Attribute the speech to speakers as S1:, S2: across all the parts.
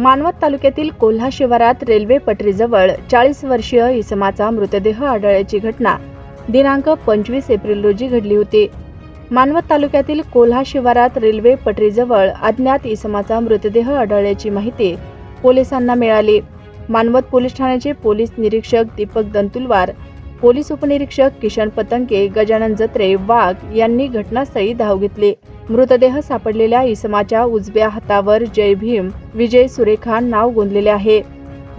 S1: मानवत तालुक्यातील कोल्हा शिवारात रेल्वे पटरीजवळ चाळीस वर्षीय इसमाचा मृतदेह आढळल्याची घटना. दिनांक पंचवीस एप्रिल रोजी घडली होती. मानवत तालुक्यातील कोल्हा शिवारात रेल्वे पटरीजवळ अज्ञात इसमाचा मृतदेह आढळल्याची माहिती पोलिसांना मिळाली. मानवत पोलीस ठाण्याचे पोलीस निरीक्षक दीपक दंतुलवार पोलीस उपनिरीक्षक किशन पतंके गजानन जत्रे वाघ यांनी घटनास्थळी धाव घेतली. मृतदेह सापडलेल्या इसमाच्या उजव्या हातावर जय भीम विजय सुरेखा नाव गोंदलेले आहे.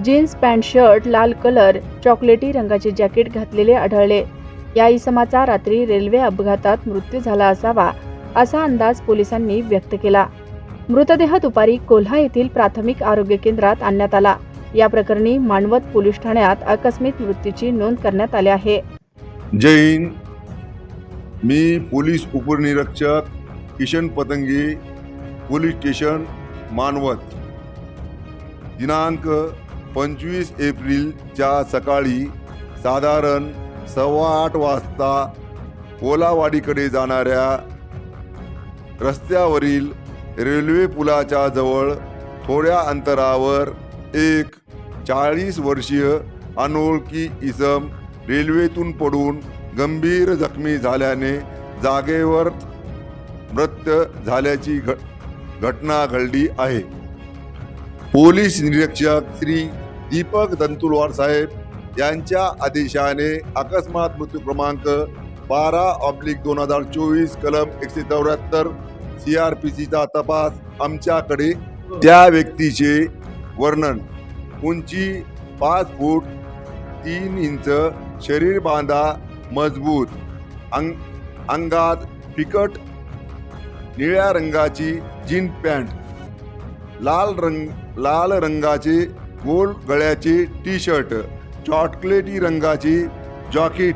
S1: जीन्स पॅन्ट शर्ट लाल कलर चॉकलेटी रंगाचे जॅकेट घातलेले आढळले. या इसमाचा रात्री रेल्वे अपघातात मृत्यू झाला असावा असा अंदाज पोलिसांनी व्यक्त केला. मृतदेह दुपारी कोल्हा येथील प्राथमिक आरोग्य केंद्रात आणण्यात आला. या प्रकरणी मानवत पोलीस ठाण्यात आकस्मिक मृत्यूची नोंद करण्यात आली आहे.
S2: जय हिंद. मी पोलीस उपनिरीक्षक किशन पतंगे पोलीस स्टेशन मानवत. दिनांक पंचवीस एप्रिलच्या सकाळी साधारण सव्वा आठ वाजता कोलावाडीकडे जाणाऱ्या रस्त्यावरील रेल्वे पुलाच्या जवळ थोड्या अंतरावर एक चाळीस वर्षीय अनोळखी इसम रेल्वेतून पडून गंभीर जखमी झाल्याने जागेवर मृत्यू झाल्याची घ घटना घडली आहे. पोलीस निरीक्षक श्री दीपक दंतुलवार साहेब यांच्या आदेशाने अकस्मात मृत्यू क्रमांक बारा ऑब्लिक दोन हजार चोवीस कलम एकशे चौऱ्याहत्तर सी आर पी सीचा तपास आमच्याकडे त्या व्यक्तीचे वर्णन. उंची पाच फूट तीन इंच शरीर बांधा मजबूत. अंग अंगात फिकट निळ्या रंगाची जीन पॅन्ट. लाल रंग लाल रंगाचे गोल गळ्याचे टी शर्ट चॉकलेटी रंगाची जॉकेट.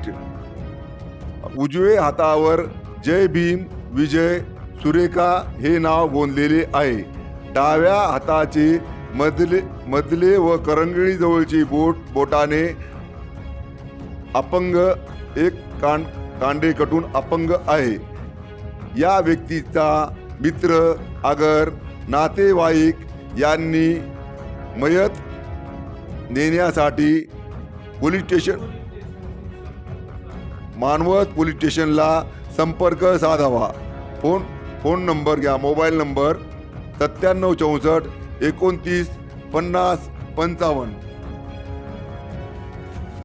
S2: उजवे हातावर जय भीम विजय सुरेखा हे नाव गोंदलेले आहे. डाव्या हाताचे मधले मधले व करंगळी जवळची बोट बोटाने अपंग एक कान कांडे कटून अपंग आहे. या व्यक्तीचा मित्र आगर नातेवाईक यांनी मयत नेण्यासाठी पोलीस स्टेशन मानवत पोलीस स्टेशनला संपर्क साधावा. फोन फोन नंबर घ्या मोबाईल नंबर सत्त्याण्णव चौसष्ट एकोणतीस पन्नास पंचावन्न.